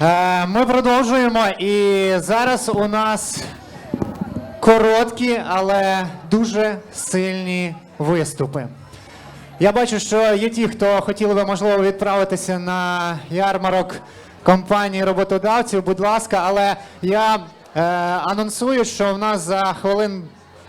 Е, Ми продовжуємо, і зараз у нас короткі, але дуже сильні виступи. Я бачу, що є ті, хто хотіли би, можливо, відправитися на ярмарок компанії роботодавців, будь ласка, але я е, анонсую, що в нас за хвилин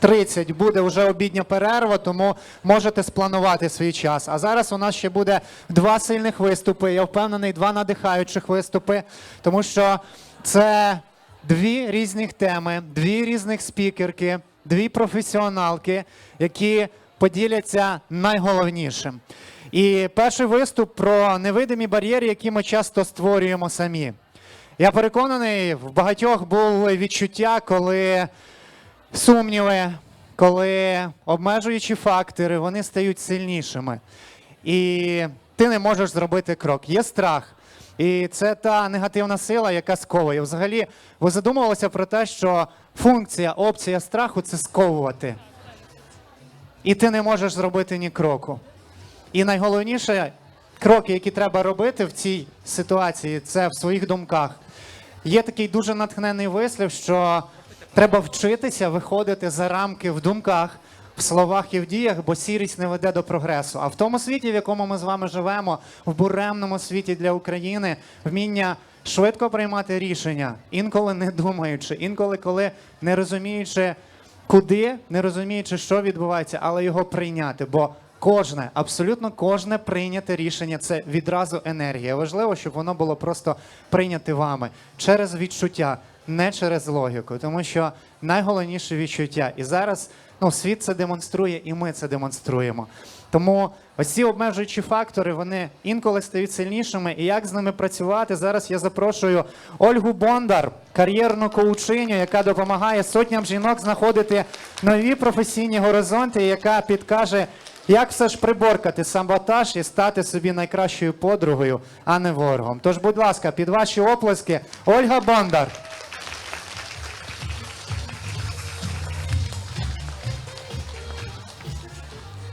30 буде вже обідня перерва, тому можете спланувати свій час. А зараз у нас ще буде два сильних виступи. Я впевнений, два надихаючих виступи, тому що це дві різних теми, дві різних спікерки, дві професіоналки, які поділяться найголовнішим. І перший виступ про невидимі бар'єри, які ми часто створюємо самі. Я переконаний, в багатьох були відчуття, коли сумніви, коли обмежуючі фактори вони стають сильнішими. І ти не можеш зробити крок. Є страх. І це та негативна сила, яка сковує. Взагалі, ви задумувалися про те, що функція, опція страху це сковувати. І ти не можеш зробити ні кроку. І найголовніше, кроки, які треба робити в цій ситуації, це в своїх думках. Є такий дуже натхнений вислів, що треба вчитися виходити за рамки в думках, в словах і в діях, бо сірість не веде до прогресу. А в тому світі, в якому ми з вами живемо, в буремному світі для України, вміння швидко приймати рішення, інколи не думаючи, інколи коли не розуміючи, куди, не розуміючи, що відбувається, але його прийняти. Бо кожне, абсолютно кожне прийняте рішення це відразу енергія. Важливо, щоб воно було просто прийняте вами через відчуття, не через логіку. Тому що найголовніше відчуття. І зараз ну, світ це демонструє, і ми це демонструємо. Тому ось ці обмежуючі фактори вони інколи стають сильнішими. І як з ними працювати? Зараз я запрошую Ольгу Бондар, кар'єрну коучиню, яка допомагає сотням жінок знаходити нові професійні горизонти, яка підкаже, як все ж приборкати саботаж і стати собі найкращою подругою, а не ворогом. Тож, будь ласка, під ваші оплески, Ольга Бондар.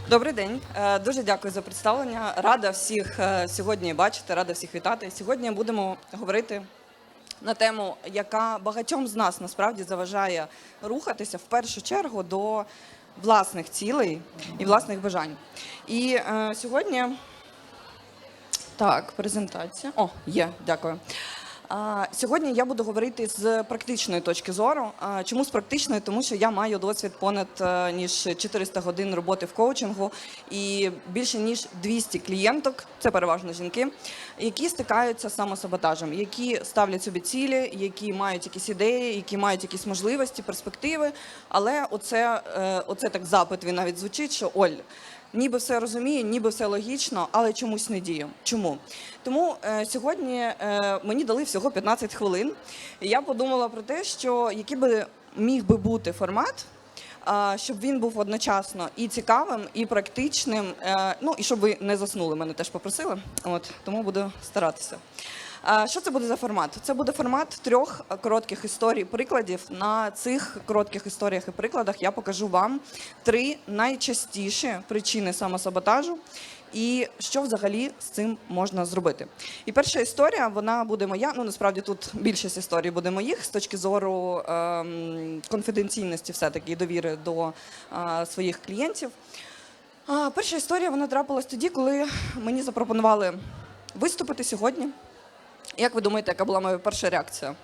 Добрий день, Е, дуже дякую за представлення. Рада всіх е, сьогодні бачити, рада всіх вітати. Сьогодні будемо говорити на тему, яка багатьом з нас насправді заважає рухатися в першу чергу до власних цілей і власних бажань. І е, сьогодні так, презентація. О, є, дякую. Сьогодні я буду говорити з практичної точки зору. Чому з практичної? Тому що я маю досвід понад е, ніж 400 годин роботи в коучингу і більше ніж 200 клієнток, це переважно жінки, які стикаються з самосаботажем, які ставлять собі цілі, які мають якісь ідеї, які мають якісь можливості, перспективи. Але оце, е, оце так запит він навіть звучить, що Оль. Ніби все розумію, ніби все логічно, але чомусь не дію. Чому? Тому е, сьогодні е, мені дали всього 15 хвилин. Я подумала про те, що який би міг би бути формат, щоб він був одночасно і цікавим, і практичним. е, ну і щоб ви не заснули, мене теж попросили. От тому буду старатися. Що це буде за формат? Це буде формат трьох коротких історій, прикладів. На цих коротких історіях і прикладах я покажу вам три найчастіші причини самосаботажу і що взагалі з цим можна зробити. І перша історія, вона буде моя. Ну насправді тут більшість історій буде моїх з точки зору ем, конфіденційності, все таки довіри до е, своїх клієнтів. А, перша історія вона трапилась тоді, коли мені запропонували виступити сьогодні. Як ви думаєте, яка була моя перша реакція?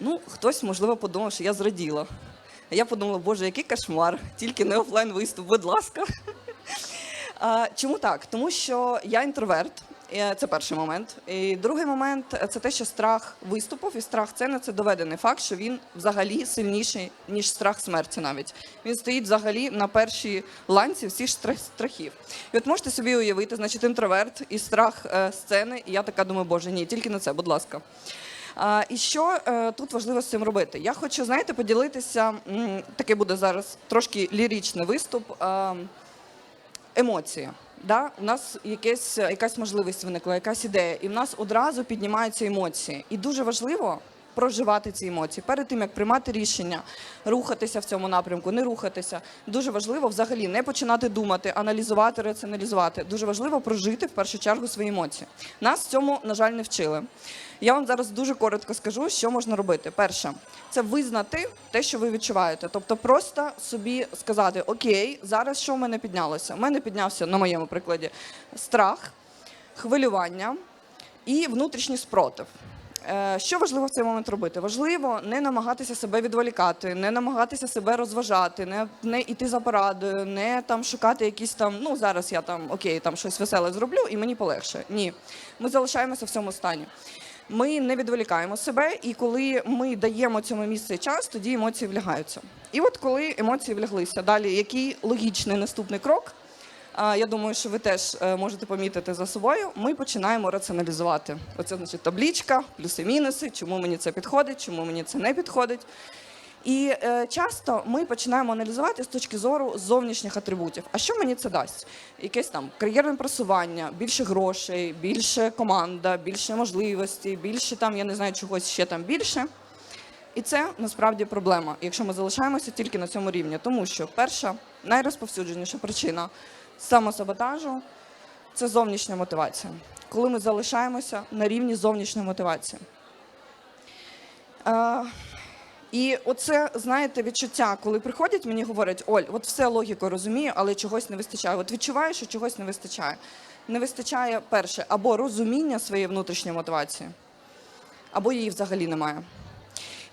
Ну, хтось, можливо, подумав, що я зраділа. Я подумала, боже, який кошмар, тільки не офлайн виступ, будь ласка. Чому так? Тому що я інтроверт. Е, Це перший момент. І другий момент е, це те, що страх виступів і страх сцени це доведений факт, що він взагалі сильніший, ніж страх смерті навіть. Він стоїть взагалі на першій ланці всіх страхів. І от можете собі уявити, значить, інтроверт і страх е, сцени. І я така думаю, боже, ні, тільки на це, будь ласка. І що тут важливо з цим робити? Я хочу, знаєте, поділитися. Такий буде зараз трошки ліричний виступ. е, емоції. Да? У нас якесь, якась можливість виникла, якась ідея, і в нас одразу піднімаються емоції. І дуже важливо проживати ці емоції. Перед тим як приймати рішення, рухатися в цьому напрямку, не рухатися. Дуже важливо взагалі не починати думати, аналізувати, раціоналізувати. Дуже важливо прожити в першу чергу свої емоції. Нас цьому, на жаль, не вчили. Я вам зараз дуже коротко скажу, що можна робити. Перше, це визнати те, що ви відчуваєте. Тобто, просто собі сказати: Окей, зараз що в мене піднялося? У мене піднявся на моєму прикладі страх, хвилювання і внутрішній спротив. Е, Що важливо в цей момент робити? Важливо не намагатися себе відволікати, не намагатися себе розважати, не, не йти за порадою, не там шукати якісь там, ну зараз я там окей, там щось веселе зроблю і мені полегше. Ні, ми залишаємося в цьому стані. Ми не відволікаємо себе, і коли ми даємо цьому місце час, тоді емоції влягаються. І от коли емоції вляглися, далі який логічний наступний крок? Я думаю, що ви теж е, можете помітити за собою. Ми починаємо раціоналізувати. Оце значить таблічка, плюси-мінуси, чому мені це підходить, чому мені це не підходить. І е, часто ми починаємо аналізувати з точки зору зовнішніх атрибутів. А що мені це дасть? Якесь там кар'єрне просування, більше грошей, більше команда, більше можливостей, більше там, я не знаю, чогось ще там більше. І це насправді проблема, якщо ми залишаємося тільки на цьому рівні. Тому що перша найрозповсюдженіша причина самосаботажу це зовнішня мотивація. Коли ми залишаємося на рівні зовнішньої мотивації. І оце, знаєте, відчуття, коли приходять, мені говорять, Оль, от все логіку розумію, але чогось не вистачає. От відчуваю, що чогось не вистачає. Не вистачає перше або розуміння своєї внутрішньої мотивації, або її взагалі немає.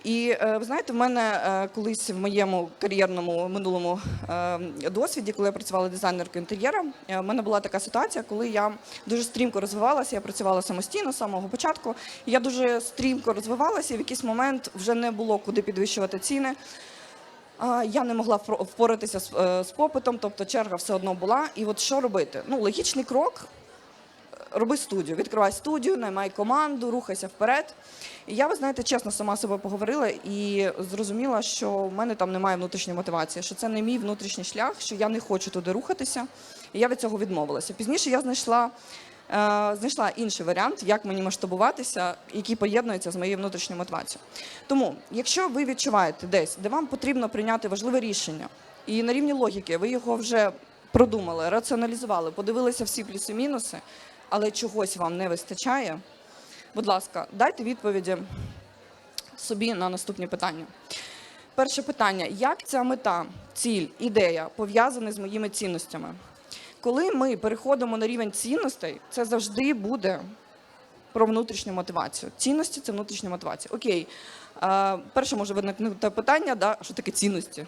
І е, ви знаєте, в мене е, колись в моєму кар'єрному минулому е, досвіді, коли я працювала дизайнеркою інтер'єра, в мене була така ситуація, коли я дуже стрімко розвивалася. Я працювала самостійно з самого початку. І я дуже стрімко розвивалася, і в якийсь момент вже не було куди підвищувати ціни. Я не могла впоратися з попитом, тобто черга все одно була. І от що робити? Ну, логічний крок роби студію, відкривай студію, наймай команду, рухайся вперед. І я, ви знаєте, чесно сама собою поговорила і зрозуміла, що в мене там немає внутрішньої мотивації, що це не мій внутрішній шлях, що я не хочу туди рухатися. І я від цього відмовилася. Пізніше я знайшла. е, Знайшла інший варіант, як мені масштабуватися, який поєднується з моєю внутрішньою мотивацією. Тому, якщо ви відчуваєте десь, де вам потрібно прийняти важливе рішення, і на рівні логіки ви його вже продумали, раціоналізували, подивилися всі плюси-мінуси, але чогось вам не вистачає, будь ласка, дайте відповіді собі на наступні питання. Перше питання: як ця мета, ціль, ідея пов'язані з моїми цінностями? Коли ми переходимо на рівень цінностей, це завжди буде про внутрішню мотивацію. Цінності це внутрішня мотивація. Окей, е, перше може виникнути питання, да, що таке цінності?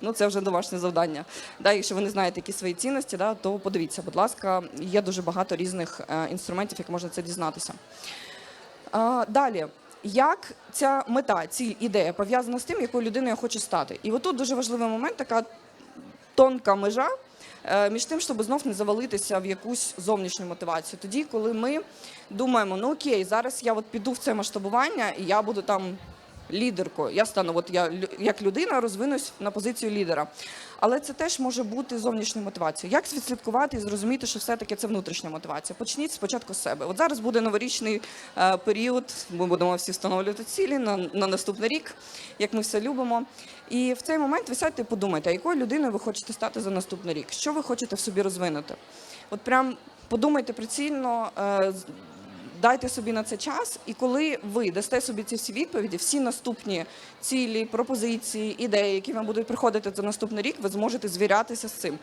Ну, це вже домашнє завдання. Да, якщо ви не знаєте, які свої цінності, да, то подивіться, будь ласка, є дуже багато різних е, інструментів, як можна це дізнатися. Далі, як ця мета, ціль, ідея пов'язана з тим, якою людиною я хочу стати? І отут дуже важливий момент, така тонка межа е, між тим, щоб знов не завалитися в якусь зовнішню мотивацію. Тоді, коли ми думаємо, ну окей, зараз я от піду в це масштабування і я буду там лідеркою. Я стану, от я як людина розвинусь на позицію лідера. Але це теж може бути зовнішньою мотивацією. Як відслідкувати і зрозуміти, що все-таки це внутрішня мотивація? Почніть спочатку з себе. От зараз буде новорічний е, період. Ми будемо всі встановлювати цілі на, на наступний рік, як ми все любимо. І в цей момент ви сядьте і подумайте, якою людиною ви хочете стати за наступний рік? Що ви хочете в собі розвинути? От прям подумайте прицільно. Дайте собі на це час, і коли ви дасте собі ці всі відповіді, всі наступні цілі, пропозиції, ідеї, які вам будуть приходити за наступний рік, ви зможете звірятися з цим.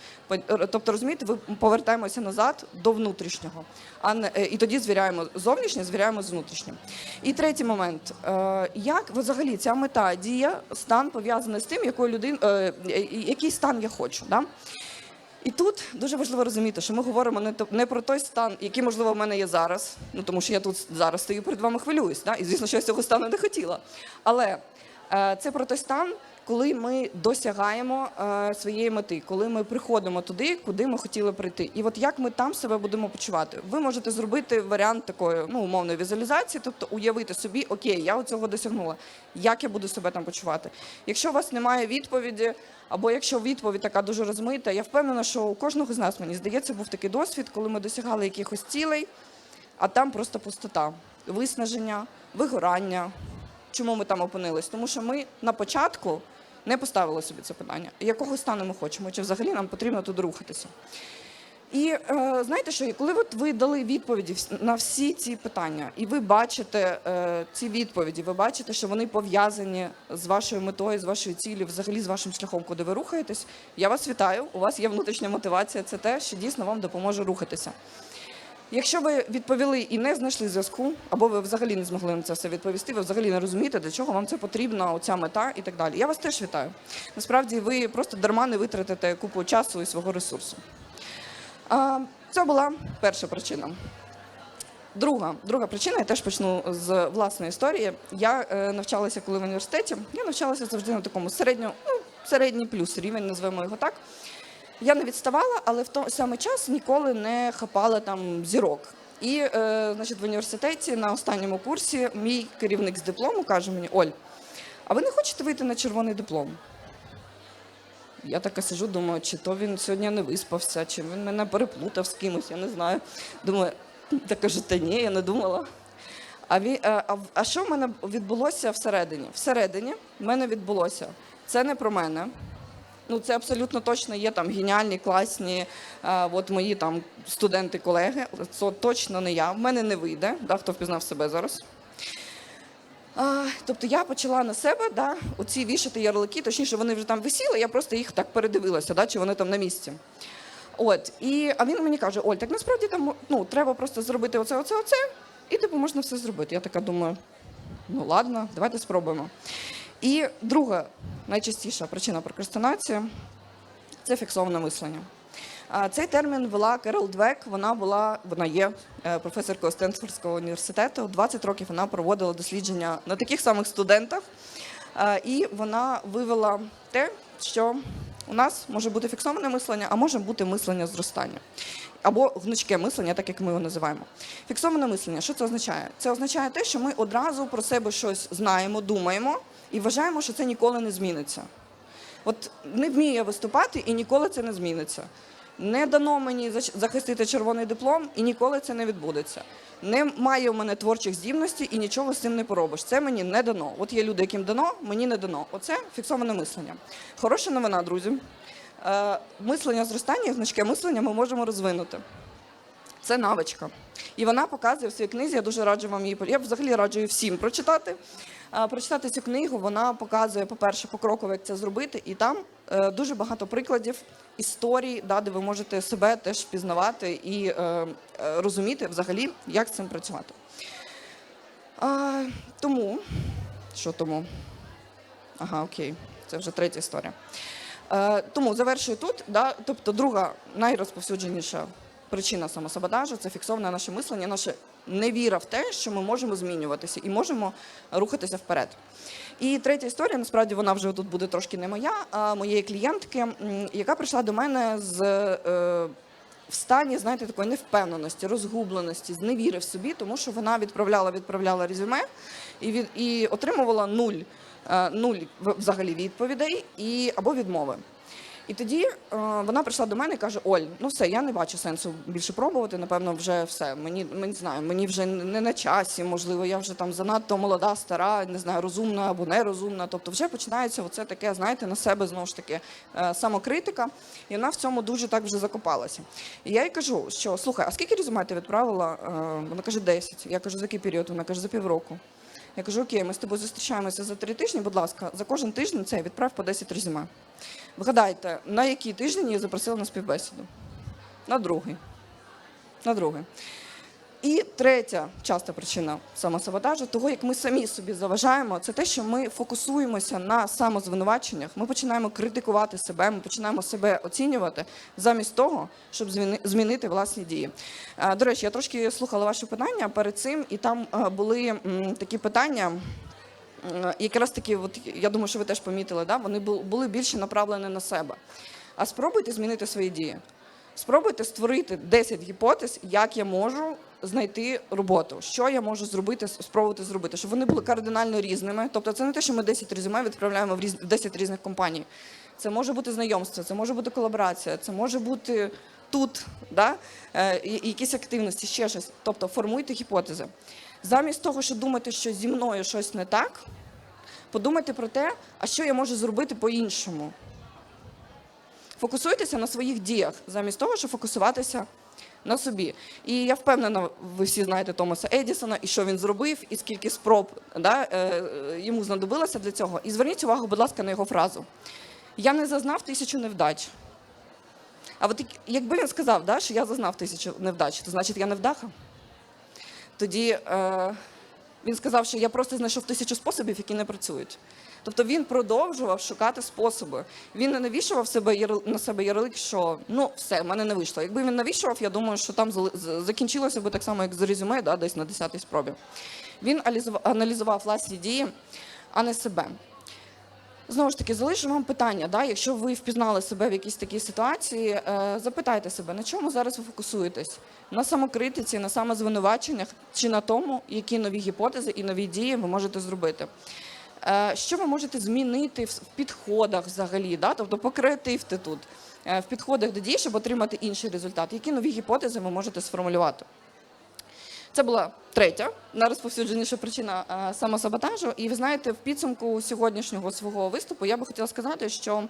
Тобто, розумієте, ви повертаємося назад до внутрішнього, а не е, і тоді звіряємо зовнішнє, звіряємо з внутрішнім. І третій момент: Е, як взагалі ця мета, дія, стан пов'язаний з тим, якою людин, е, який стан я хочу. Да? І тут дуже важливо розуміти, що ми говоримо не, не про той стан, який, можливо, в мене є зараз. Ну тому що я тут зараз стою перед вами хвилююсь. Да? І звісно, що я цього стану не хотіла. Але е, це про той стан, коли ми досягаємо е, своєї мети, коли ми приходимо туди, куди ми хотіли прийти. І от як ми там себе будемо почувати? Ви можете зробити варіант такої ну, умовної візуалізації, тобто уявити собі, окей, я цього досягнула. Як я буду себе там почувати? Якщо у вас немає відповіді, або якщо відповідь така дуже розмита, я впевнена, що у кожного з нас, мені здається, був такий досвід, коли ми досягали якихось цілей, а там просто пустота, виснаження, вигорання, чому ми там опинились? Тому що ми на початку не поставили собі це питання, якого стану ми хочемо, чи взагалі нам потрібно туди рухатися. І е, знаєте що, коли от ви дали відповіді на всі ці питання, і ви бачите е, ці відповіді, ви бачите, що вони пов'язані з вашою метою, з вашою ціллю, взагалі з вашим шляхом, куди ви рухаєтесь. Я вас вітаю. У вас є внутрішня мотивація. Це те, що дійсно вам допоможе рухатися. Якщо ви відповіли і не знайшли зв'язку, або ви взагалі не змогли на це все відповісти, ви взагалі не розумієте, для чого вам це потрібна, оця мета і так далі. Я вас теж вітаю. Насправді ви просто дарма не витратите купу часу і свого ресурсу. Це була перша причина. Друга, друга причина, я теж почну з власної історії. Я е, навчалася коли в університеті. Я навчалася завжди на такому середньо, ну, середній плюс рівень, назвемо його так. Я не відставала, але в той самий час ніколи не хапала там зірок. І, е, значить, в університеті на останньому курсі мій керівник з диплому каже мені: Оль, а ви не хочете вийти на червоний диплом? Я така сижу, думаю, чи то він сьогодні не виспався, чи він мене переплутав з кимось, я не знаю. Думаю, та кажу, та ні, я не думала. А, ві, а, а, а що в мене відбулося всередині? Всередині в мене відбулося. Це не про мене. Ну, це абсолютно точно є там геніальні, класні, а, от мої там студенти, колеги. Це точно не я. В мене не вийде. Да, хто впізнав себе зараз? А, тобто я почала на себе да, оці вішати ярлики, точніше, вони вже там висіли, я просто їх так передивилася, да, чи вони там на місці. От, і, а він мені каже: Оль, так насправді там ну, треба просто зробити оце, оце, оце, і типу можна все зробити. Я така думаю, ну ладно, давайте спробуємо. І друга найчастіша причина прокрастинації це фіксоване мислення. Цей термін вела Керол Двек. Вона була, вона є е, професоркою Стенфордського університету. 20 років вона проводила дослідження на таких самих студентах, і вона вивела те, що у нас може бути фіксоване мислення, а може бути мислення зростання. Або гнучке мислення, так як ми його називаємо. Фіксоване мислення, що це означає? Це означає те, що ми одразу про себе щось знаємо, думаємо і вважаємо, що це ніколи не зміниться. От не вмію я виступати і ніколи це не зміниться. Не дано мені захистити червоний диплом, і ніколи це не відбудеться. Немає у мене творчих здібностей і нічого з цим не поробиш. Це мені не дано. От є люди, яким дано, мені не дано. Оце фіксоване мислення. Хороша новина, друзі. Е, мислення зростання, і гнучке мислення ми можемо розвинути. Це навичка. І вона показує в своїй книзі. Я дуже раджу вам її. Я взагалі раджу її всім прочитати. Прочитати цю книгу, вона показує, по-перше, покроково, як це зробити, і там е, дуже багато прикладів історій, да, де ви можете себе теж впізнавати і е, е, розуміти взагалі, як з цим працювати. Тому, що тому? Ага, окей, це вже третя історія. Тому завершую тут. Да, тобто, друга найрозповсюдженіша причина самосаботажу це фіксоване наше мислення, наша невіра в те, що ми можемо змінюватися і можемо рухатися вперед. І третя історія, насправді вона вже тут буде трошки не моя, а моєї клієнтки, яка прийшла до мене з. е, в стані, знаєте, такої невпевненості, розгубленості, зневіри в собі, тому що вона відправляла, відправляла резюме і від і отримувала нуль, е, нуль взагалі відповідей і або відмови. І тоді е, вона прийшла до мене і каже: Оль, ну все, я не бачу сенсу більше пробувати. Напевно, вже все. Мені мені знаю, мені вже не на часі. Можливо, я вже там занадто молода, стара, не знаю, розумна або нерозумна. Тобто, вже починається оце таке, знаєте, на себе знову ж таки е, самокритика, і вона в цьому дуже так вже закопалася. І я їй кажу, що слухай, а скільки резюме ти відправила? Е, Вона каже, 10. Я кажу, за який період? Вона каже, за півроку. Я кажу, окей, ми з тобою зустрічаємося за три тижні. Будь ласка, за кожен тиждень це відправ по 10 резюме. Вгадайте, на який тиждень я запросила на співбесіду? На другий. На другий. І третя часта причина самосаботажу, того, як ми самі собі заважаємо, це те, що ми фокусуємося на самозвинуваченнях, ми починаємо критикувати себе, ми починаємо себе оцінювати замість того, щоб змінити власні дії. До речі, я трошки слухала ваші питання перед цим, і там були такі питання. Якраз таки, от я думаю, що ви теж помітили, да? вони були більше направлені на себе. А спробуйте змінити свої дії. Спробуйте створити 10 гіпотез, як я можу знайти роботу, що я можу зробити, спробувати зробити, щоб вони були кардинально різними. Тобто, це не те, що ми 10 резюме відправляємо в різ- 10 різних компаній. Це може бути знайомство, це може бути колаборація, це може бути тут, да? е, якісь активності, ще щось. Тобто формуйте гіпотези. Замість того, що думати, що зі мною щось не так, Подумайте про те, а що я можу зробити по-іншому. Фокусуйтеся на своїх діях, замість того, щоб фокусуватися на собі. І я впевнена, ви всі знаєте Томаса Едісона, і що він зробив, і скільки спроб да, е, йому знадобилося для цього. І зверніть увагу, будь ласка, на його фразу. Я не зазнав тисячу невдач. А от якби він сказав, да, що я зазнав тисячу невдач, то значить я невдаха. Тоді е, він сказав, що я просто знайшов тисячу способів, які не працюють. Тобто він продовжував шукати способи. Він не навішував себе на себе ярлик, що ну все, в мене не вийшло. Якби він навішував, я думаю, що там закінчилося би так само, як з резюме, да, десь на 10-й спробі. Він аналізував власні дії, а не себе. Знову ж таки, залишу вам питання. Да? Якщо ви впізнали себе в якійсь такій ситуації, е, запитайте себе, на чому зараз ви фокусуєтесь? На самокритиці, на самозвинуваченнях чи на тому, які нові гіпотези і нові дії ви можете зробити? Е, Що ви можете змінити в підходах взагалі? Да? Тобто покреативте тут е, в підходах до дій, щоб отримати інший результат. Які нові гіпотези ви можете сформулювати? Це була третя найрозповсюдженіша причина е, самосаботажу. І ви знаєте, в підсумку сьогоднішнього свого виступу я би хотіла сказати, що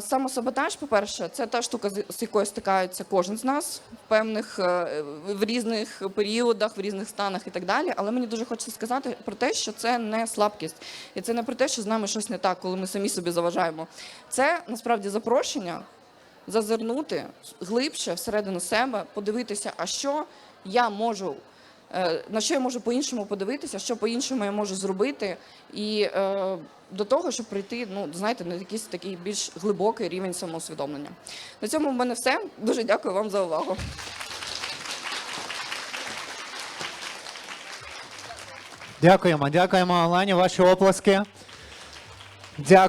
самосаботаж, по-перше, це та штука, з якою стикається кожен з нас в певних е, в різних періодах, в різних станах і так далі. Але мені дуже хочеться сказати про те, що це не слабкість, і це не про те, що з нами щось не так, коли ми самі собі заважаємо. Це насправді запрошення зазирнути глибше всередину себе, подивитися, а що я можу, е, на що я можу по-іншому подивитися, що по-іншому я можу зробити, і е, до того, щоб прийти, ну знаєте, на якийсь такий більш глибокий рівень самоусвідомлення. На цьому в мене все. Дуже дякую вам за увагу. Дякуємо, дякуємо, Олені, ваші оплески. Дякую.